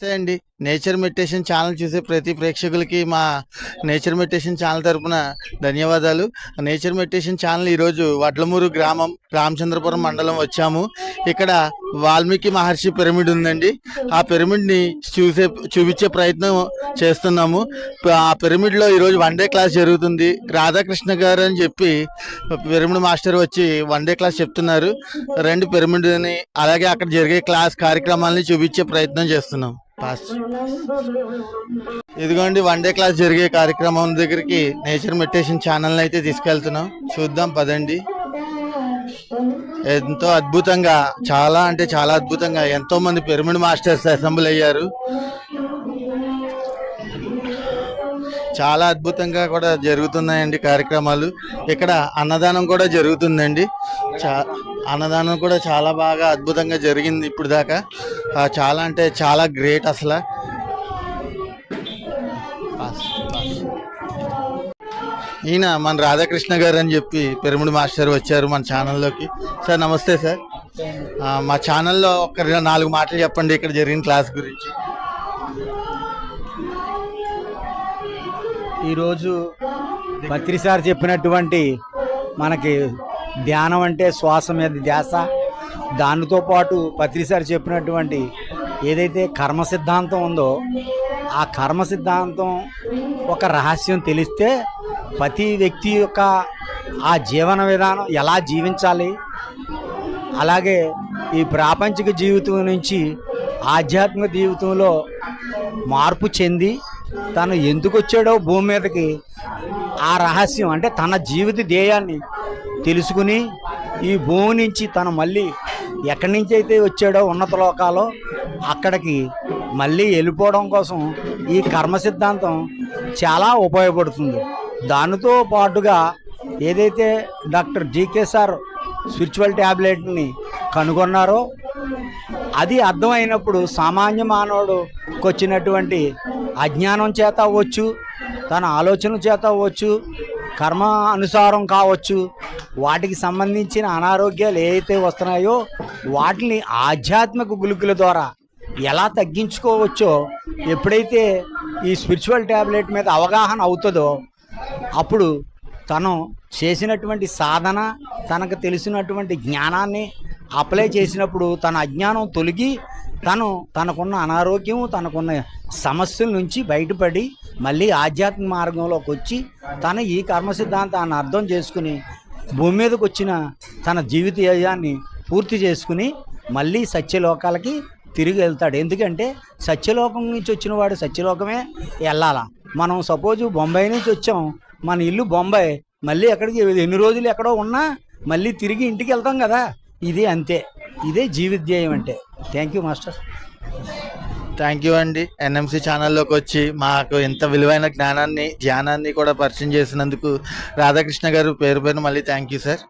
నమస్తే అండి. Nature meditation channel చూసే ప్రతి ప్రేక్షకులకి మా నేచర్ మెడిటేషన్ ఛానల్ తరపున ధన్యవాదాలు. నేచర్ మెడిటేషన్ ఛానల్ ఈరోజు వడ్లమూరు గ్రామం రామచంద్రపురం మండలం వచ్చాము. ఇక్కడ వాల్మీకి మహర్షి పిరమిడ్ ఉందండి. ఆ పిరమిడ్ని చూసే చూపించే ప్రయత్నం చేస్తున్నాము. ఆ పిరమిడ్లో ఈరోజు వన్ డే క్లాస్ జరుగుతుంది. రాధాకృష్ణ గారు అని చెప్పి పిరమిడ్ మాస్టర్ వచ్చి వన్ డే క్లాస్ చెప్తున్నారు. రెండు పిరమిడ్ని అలాగే అక్కడ జరిగే క్లాస్ కార్యక్రమాలని చూపించే ప్రయత్నం చేస్తున్నాం. పాస్ ఇదిగోండి వన్ డే క్లాస్ జరిగే కార్యక్రమం దగ్గరికి నేచర్ మెడిటేషన్ ఛానల్ అయితే తీసుకెళ్తున్నాం. చూద్దాం పదండి. ఎంతో అద్భుతంగా చాలా అంటే చాలా అద్భుతంగా ఎంతో మంది పిరమిడ్ మాస్టర్స్ అసెంబ్లీ అయ్యారు. చాలా అద్భుతంగా కూడా జరుగుతున్నాయండి కార్యక్రమాలు. ఇక్కడ అన్నదానం కూడా జరుగుతుందండి. చా అన్నదానం కూడా చాలా బాగా అద్భుతంగా జరిగింది ఇప్పుడు దాకా. చాలా అంటే చాలా గ్రేట్ అసలు. ఈయన మన రాధాకృష్ణ గారు అని చెప్పి పెరుముడి మాస్టర్ వచ్చారు మన ఛానల్లోకి. సార్ నమస్తే సార్. మా ఛానల్లో ఒక నాలుగు మాటలు చెప్పండి ఇక్కడ జరిగిన క్లాస్ గురించి. ఈరోజు పత్రి సార్ చెప్పినటువంటి మనకి ధ్యానం అంటే శ్వాస మీద ధ్యాస. దానితో పాటు పత్రిసారి చెప్పినటువంటి ఏదైతే కర్మ సిద్ధాంతం ఉందో ఆ కర్మ సిద్ధాంతం ఒక రహస్యం తెలిస్తే ప్రతి వ్యక్తి యొక్క ఆ జీవన విధానం ఎలా జీవించాలి? అలాగే ఈ ప్రాపంచిక జీవితం నుంచి ఆధ్యాత్మిక జీవితంలో మార్పు చెంది తను ఎందుకు వచ్చాడో భూమి మీదకి ఆ రహస్యం అంటే తన జీవిత ధ్యేయాన్ని తెలుసుకుని ఈ భూమి నుంచి తను మళ్ళీ ఎక్కడి నుంచి అయితే వచ్చాడో ఉన్నత లోకాలో అక్కడికి మళ్ళీ వెళ్ళిపోవడం కోసం ఈ కర్మ సిద్ధాంతం చాలా ఉపయోగపడుతుంది. దానితో పాటుగా ఏదైతే డాక్టర్ జీకే సార్ స్పిరిచువల్ ట్యాబ్లెట్ని కనుగొన్నారో అది అర్థమైనప్పుడు సామాన్య మానవుడుకి వచ్చినటువంటి అజ్ఞానం చేత అవ్వచ్చు తన ఆలోచన చేత అవ్వచ్చు కర్మ అనుసారం కావచ్చు వాటికి సంబంధించిన అనారోగ్యాలు ఏవైతే వస్తున్నాయో వాటిని ఆధ్యాత్మిక గులుకుల ద్వారా ఎలా తగ్గించుకోవచ్చో ఎప్పుడైతే ఈ స్పిరిచువల్ ట్యాబ్లెట్ మీద అవగాహన అవుతుందో అప్పుడు తను చేసినటువంటి సాధన తనకు తెలిసినటువంటి జ్ఞానాన్ని అప్లై చేసినప్పుడు తన అజ్ఞానం తొలగి తను తనకున్న అనారోగ్యం తనకున్న సమస్యల నుంచి బయటపడి మళ్ళీ ఆధ్యాత్మిక మార్గంలోకి వచ్చి తన ఈ కర్మ సిద్ధాంతాన్ని అర్థం చేసుకుని భూమి మీదకి వచ్చిన తన జీవిత యజాన్ని పూర్తి చేసుకుని మళ్ళీ సత్యలోకాలకి తిరిగి వెళ్తాడు. ఎందుకంటే సత్యలోకం నుంచి వచ్చిన వాడు సత్యలోకమే వెళ్ళాలా? మనం సపోజ్ బొంబాయి నుంచి వచ్చాం. మన ఇల్లు బొంబాయి. మళ్ళీ ఎక్కడికి? ఎన్ని రోజులు ఎక్కడో ఉన్నా మళ్ళీ తిరిగి ఇంటికి వెళ్తాం కదా? ఇది అంతే. ఇదే జీవిత ధ్యేయం అంటే. Thank you master thank you అండి. ఎన్ఎంసి ఛానల్లోకి వచ్చి మాకు ఇంత విలువైన జ్ఞానాన్ని ధ్యానాన్ని కూడా పరిచయం చేసినందుకు రాధాకృష్ణ గారు పేరు పేరు మళ్ళీ థ్యాంక్ యూ సార్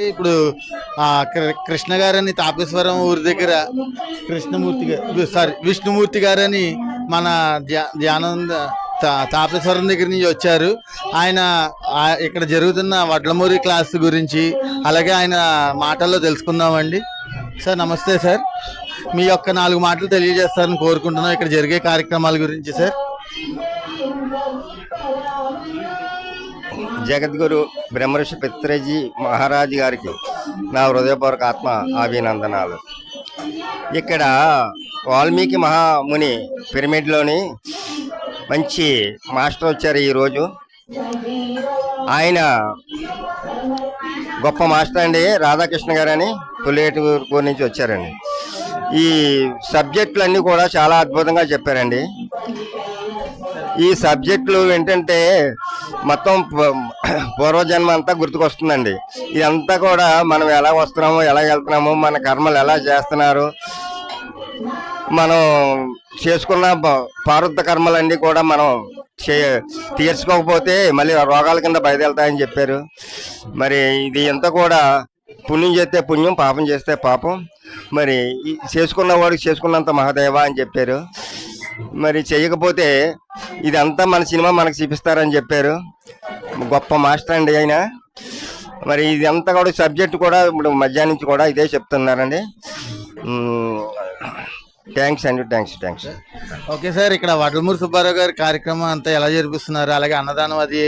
ఇప్పుడు కృష్ణ గారని తాపేశ్వరం ఊరి దగ్గర కృష్ణమూర్తి గారు. సారీ విష్ణుమూర్తి గారని మన ధ్యా ధ్యానం తా- తాపేశ్వరం దగ్గర నుంచి వచ్చారు. ఆయన ఇక్కడ జరుగుతున్న వడ్లమూరి క్లాస్ గురించి అలాగే ఆయన మాటల్లో తెలుసుకుందామండి. సార్ నమస్తే సార్. మీ యొక్క నాలుగు మాటలు తెలియజేస్తారని కోరుకుంటున్నాం. ఇక్కడ జరిగే కార్యక్రమాల గురించి సార్. జగద్గురు బ్రహ్మర్షి పిత్రజీ మహారాజ్ గారికి నా హృదయపూర్వక ఆత్మ అభినందనాలు. ఇక్కడ వాల్మీకి మహాముని పిరమిడ్లోని మంచి మాస్టర్ వచ్చారు ఈరోజు. ఆయన గొప్ప మాస్టర్ అండి రాధాకృష్ణ గారు అని తొలేటూరు నుంచి వచ్చారండి. ఈ సబ్జెక్టులు అన్నీ కూడా చాలా అద్భుతంగా చెప్పారండి. ఈ సబ్జెక్టులు ఏంటంటే మొత్తం పూర్వజన్మ అంతా గుర్తుకొస్తుందండి. ఇదంతా కూడా మనం ఎలా వస్తున్నామో ఎలా వెళ్తున్నాము మన కర్మలు ఎలా చేస్తున్నారు మనం చేసుకున్న ప- పారుద్ధ కర్మలన్నీ కూడా మనం చే తీర్చుకోకపోతే మళ్ళీ రోగాల కింద బయలుదేరుతాయని చెప్పారు. మరి ఇది ఇంత కూడా పుణ్యం చేస్తే పుణ్యం పాపం చేస్తే పాపం. మరి చేసుకున్న వాడికి చేసుకున్నంత మహాదేవ అని చెప్పారు. మరి చేయకపోతే ఇదంతా మన సినిమా మనకు చూపిస్తారని చెప్పారు. గొప్ప మాస్టర్ అండి ఆయన. మరి ఇదంతా కూడా సబ్జెక్ట్ కూడా ఇప్పుడు మధ్యాహ్నం నుంచి కూడా ఇదే చెప్తున్నారండి. థ్యాంక్స్ అండి థ్యాంక్స్ థ్యాంక్స్ ఓకే సార్ ఇక్కడ వడ్లమూరి సుబ్బారావు గారి కార్యక్రమం అంతా ఎలా జరిపిస్తున్నారు? అలాగే అన్నదానం అది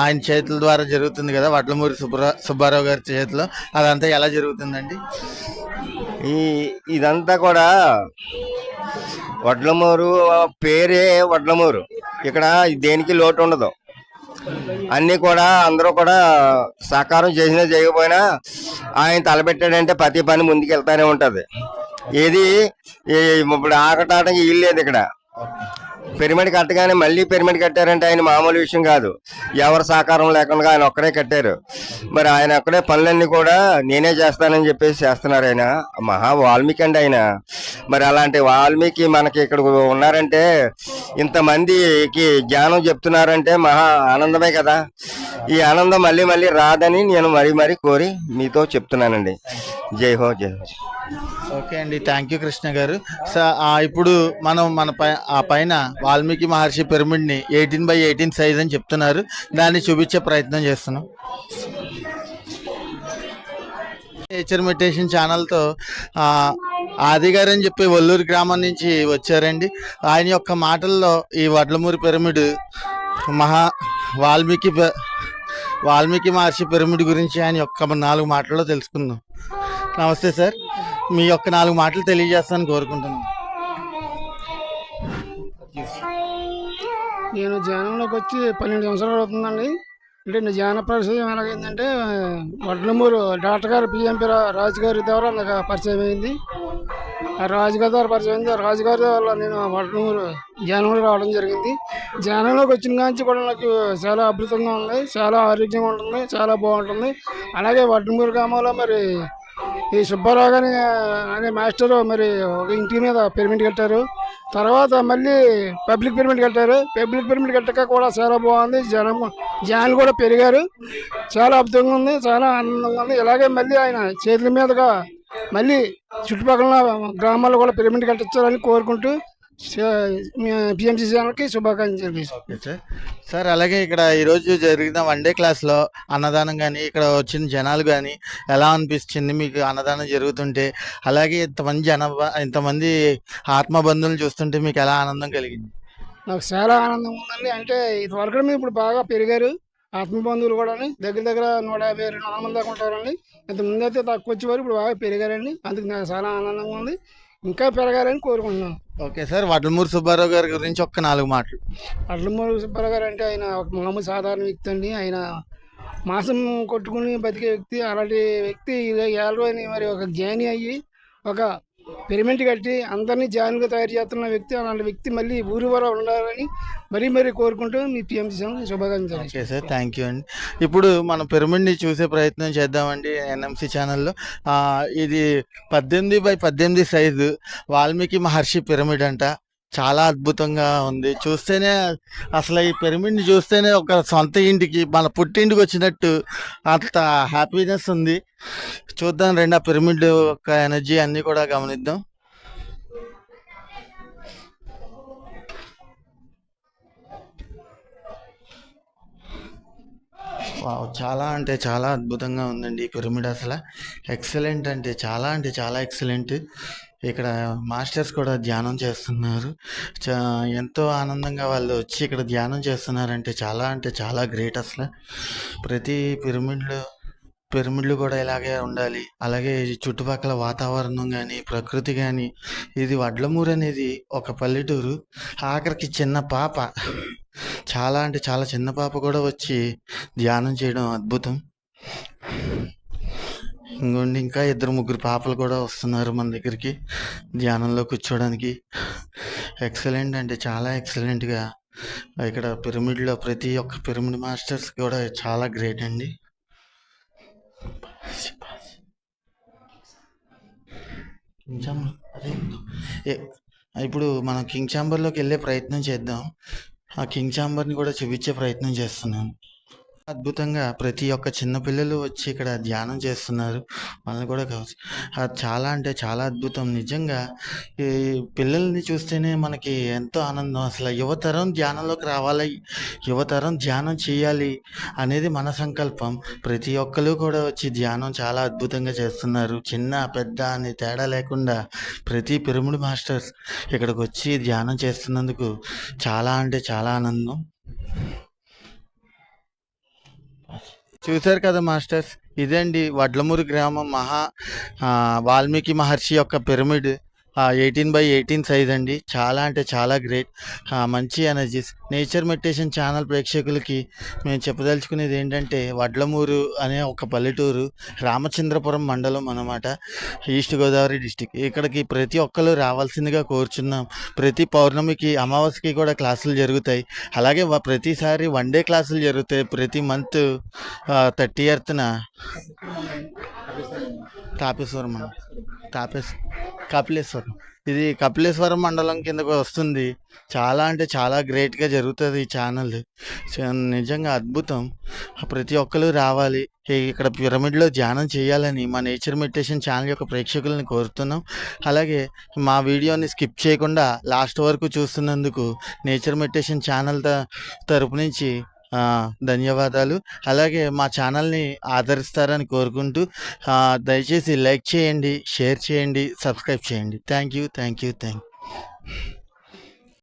ఆయన చేతుల ద్వారా జరుగుతుంది కదా వడ్లమూరి సుబ్బరా సుబ్బారావు గారి చేతిలో. అదంతా ఎలా జరుగుతుందండి? ఈ ఇదంతా కూడా వడ్లమూరు పేరే వడ్లమూరు. ఇక్కడ దేనికి లోటు ఉండదు. అన్నీ కూడా అందరూ కూడా సహకారం చేసినా చేయకపోయినా ఆయన తలపెట్టాడంటే ప్రతి పని ముందుకు వెళ్తానే ఉంటది. ఏది? ఇప్పుడు ఆకటానికి ఇల్లు లేదు ఇక్కడ? పిరమిడ్ కట్టగానే మళ్ళీ పిరమిడ్ కట్టారంటే ఆయన మామూలు విషయం కాదు. ఎవరి సహకారం లేకుండా ఆయన ఒక్కడే కట్టారు. మరి ఆయన ఒక్కడే పనులన్నీ కూడా నేనే చేస్తానని చెప్పేసి చేస్తున్నారు ఆయన. మహా వాల్మీకి అండి ఆయన. మరి అలాంటి వాల్మీకి మనకి ఇక్కడ ఉన్నారంటే ఇంతమందికి జ్ఞానం చెప్తున్నారంటే మహా ఆనందమే కదా. ఈ ఆనందం మళ్ళీ మళ్ళీ రాదని నేను మరీ మరీ కోరి మీతో చెప్తున్నానండి. జై హో జై హో. ఓకే అండి థ్యాంక్ యూ కృష్ణ గారు. సార్ ఇప్పుడు మనం మన పై ఆ పైన వాల్మీకి మహర్షి పిరమిడ్ని ఎయిటీన్ బై ఎయిటీన్ సైజ్ అని చెప్తున్నారు. దాన్ని చూపించే ప్రయత్నం చేస్తున్నాం. నేచర్ మెడిటేషన్ ఛానల్తో ఆది గారు అని చెప్పి వల్లూరు గ్రామం నుంచి వచ్చారండి. ఆయన యొక్క మాటల్లో ఈ వడ్లమూరి పిరమిడ్ మహా వాల్మీకి వాల్మీకి మహర్షి పిరమిడ్ గురించి ఆయన యొక్క నాలుగు మాటల్లో తెలుసుకుందాం. నమస్తే సార్. మీ యొక్క నాలుగు మాటలు తెలియజేస్తానని కోరుకుంటున్నాను నేను ధ్యానంలోకి వచ్చి పన్నెండు సంవత్సరాలు అవుతుందండి. అంటే నా ధ్యాన పరిచయం ఎలాగైందంటే వడ్లమూరు డాక్టర్ గారు పిఎంపి రాజు గారి ద్వారా నాకు పరిచయం అయింది. ఆ ద్వారా పరిచయం అయింది. ఆ రాజు నేను వడ్లమూరు ధ్యానంలో రావడం జరిగింది. ధ్యానంలోకి వచ్చిన కాంచి కూడా నాకు చాలా అద్భుతంగా ఉంది. చాలా ఆరోగ్యంగా ఉంటుంది. చాలా బాగుంటుంది. అలాగే వడ్లమూరు గ్రామంలో మరి ఈ సుబ్బారావు గారి అనే మాస్టరు మరి ఒక ఇంటి మీద పిరమిడ్ కట్టారు. తర్వాత మళ్ళీ పబ్లిక్ పిరమిడ్ కట్టారు. పబ్లిక్ పిరమిడ్ కట్టక కూడా చాలా బాగుంది. జనం జనాలు కూడా పెరిగారు. చాలా అద్భుతంగా ఉంది. చాలా ఆనందంగా ఉంది. ఇలాగే మళ్ళీ ఆయన చేతుల మీదుగా మళ్ళీ చుట్టుపక్కల గ్రామాల్లో కూడా పిరమిడ్ కట్టించాలని కోరుకుంటూ పిఎంసీ ఛానల్కి శుభాకాంక్షలు సార్. సార్ అలాగే ఇక్కడ ఈరోజు జరిగిన వన్ డే క్లాస్లో అన్నదానం కానీ ఇక్కడ వచ్చిన జనాలు కానీ ఎలా అనిపించింది మీకు అన్నదానం జరుగుతుంటే? అలాగే ఇంతమంది జన ఇంతమంది ఆత్మబంధువులు చూస్తుంటే మీకు ఎలా ఆనందం కలిగింది? నాకు చాలా ఆనందంగా ఉందండి. అంటే ఇదివరకు మీరు ఇప్పుడు బాగా పెరిగారు ఆత్మ బంధువులు కూడా దగ్గర దగ్గర నూట యాభై రెండు వందల మంది దాకా ఉంటారండి. ఇంత ముందు అయితే తక్కువ వచ్చేవారు ఇప్పుడు బాగా పెరిగారండి. అందుకు నాకు చాలా ఆనందంగా ఉంది. ఇంకా పెరగాలని కోరుకుంటున్నాను ఓకే సార్ వడ్లమూరి సుబ్బారావు గారి గురించి ఒక్క నాలుగు మాటలు. అడ్లమూరు సుబ్బారావు గారు అంటే ఆయన ఒక మామూలు సాధారణ వ్యక్తి అండి. ఆయన మాసం కొట్టుకుని బతికే వ్యక్తి అలాంటి వ్యక్తి ఏళ్ళని మరి ఒక జ్ఞాని అయ్యి ఒక పిరమిడ్ కట్టి అందరినీ జాయిన్గా తయారు చేస్తున్న వ్యక్తి అలాంటి వ్యక్తి మళ్ళీ ఊరి వర ఉండాలని మరీ మరీ కోరుకుంటూ మీ పిఎంసీ శుభాకాంక్షలు ఓకే సార్ థ్యాంక్ యూ అండి. ఇప్పుడు మనం పిరమిడ్ని చూసే ప్రయత్నం చేద్దామండి ఎన్ఎంసీ ఛానల్లో. ఇది పద్దెనిమిది బై పద్దెనిమిది సైజు వాల్మీకి మహర్షి పిరమిడ్ అంట. చాలా అద్భుతంగా ఉంది. చూస్తేనే అసలు ఈ పిరమిడ్ని చూస్తేనే ఒక సొంత ఇంటికి మన పుట్టింటికి వచ్చినట్టు అంత హ్యాపీనెస్ ఉంది. చూద్దాం రెండు ఆ పిరమిడ్ యొక్క ఎనర్జీ అన్నీ కూడా గమనిద్దాం. వావ్, చాలా అంటే చాలా అద్భుతంగా ఉందండి ఈ పిరమిడ్ అసలు. ఎక్సలెంట్ అంటే చాలా అంటే చాలా ఎక్సలెంట్ ఇక్కడ మాస్టర్స్ కూడా ధ్యానం చేస్తున్నారు. చా ఎంతో ఆనందంగా వాళ్ళు వచ్చి ఇక్కడ ధ్యానం చేస్తున్నారంటే చాలా అంటే చాలా గ్రేట్ అసలు. ప్రతి పిరమిడ్లో పిరమిడ్లు కూడా ఇలాగే ఉండాలి. అలాగే చుట్టుపక్కల వాతావరణం కానీ ప్రకృతి కానీ ఇది వడ్లమూరు అనేది ఒక పల్లెటూరు. ఆఖరికి చిన్న పాప. చాలా అంటే చాలా చిన్న పాప కూడా వచ్చి ధ్యానం చేయడం అద్భుతం. ఇంకోండి ఇంకా ఇద్దరు ముగ్గురు పాపలు కూడా వస్తున్నారు మన దగ్గరికి. ధ్యానంలో కూర్చోడానికి. ఎక్సలెంట్ అంటే చాలా ఎక్సలెంట్గా ఇక్కడ పిరమిడ్లో ప్రతి ఒక్క పిరమిడ్ మాస్టర్స్ కూడా చాలా గ్రేట్ అండి. కొంచెం అదే. ఇప్పుడు మనం కింగ్ ఛాంబర్లోకి వెళ్ళే ప్రయత్నం చేద్దాం. ఆ కింగ్ ఛాంబర్ని కూడా చూపించే ప్రయత్నం చేస్తున్నాను. అద్భుతంగా ప్రతి ఒక్క చిన్న పిల్లలు వచ్చి ఇక్కడ ధ్యానం చేస్తున్నారు. వాళ్ళని కూడా కావచ్చు. అది చాలా అంటే చాలా అద్భుతం. నిజంగా ఈ పిల్లల్ని చూస్తేనే మనకి ఎంతో ఆనందం. అసలు యువతరం ధ్యానంలోకి రావాలి. యువతరం ధ్యానం చేయాలి అనేది మన సంకల్పం. ప్రతి ఒక్కరు కూడా వచ్చి ధ్యానం చాలా అద్భుతంగా చేస్తున్నారు. చిన్న పెద్ద అని తేడా లేకుండా ప్రతి పిరమిడ్ మాస్టర్స్ ఇక్కడికి వచ్చి ధ్యానం చేస్తున్నందుకు చాలా అంటే చాలా ఆనందం. చూశారు కదా మాస్టర్స్. ఇదండి వడ్లమూరు గ్రామం మహా వాల్మీకి మహర్షి యొక్క pyramid. Eighteen by eighteen size అండి. చాలా అంటే చాలా గ్రేట్. మంచి ఎనర్జీస్. నేచర్ మెడిటేషన్ ఛానల్ ప్రేక్షకులకి మేము చెప్పదలుచుకునేది ఏంటంటే వడ్లమూరు అనే ఒక పల్లెటూరు రామచంద్రపురం మండలం అనమాట ఈస్ట్ గోదావరి డిస్టిక్. ఇక్కడికి ప్రతి ఒక్కరు రావాల్సిందిగా కోరుచున్నాం. ప్రతి పౌర్ణమికి అమావాస్యకి కూడా క్లాసులు జరుగుతాయి. అలాగే ప్రతిసారి వన్ డే క్లాసులు జరుగుతాయి ప్రతి మంత్ థర్టీ ఎర్త్న. తాపేశ్వరం తాపేశ్వరం కపిలేశ్వరం. ఇది కపిలేశ్వరం మండలం కిందకు వస్తుంది. చాలా అంటే చాలా గ్రేట్గా జరుగుతుంది ఈ ఛానల్ నిజంగా అద్భుతం. ప్రతి ఒక్కరు రావాలి. ఇక్కడ పిరమిడ్లో ధ్యానం చేయాలని మా నేచర్ మెడిటేషన్ ఛానల్ యొక్క ప్రేక్షకులను కోరుతున్నాం. అలాగే మా వీడియోని స్కిప్ చేయకుండా లాస్ట్ వరకు చూస్తున్నందుకు నేచర్ మెడిటేషన్ ఛానల్ తరపు నుంచి ధన్యవాదాలు. అలాగే మా ఛానల్ని ఆదరిస్తారని కోరుకుంటూ దయచేసి లైక్ చేయండి షేర్ చేయండి సబ్స్క్రైబ్ చేయండి. Thank you thank you thank you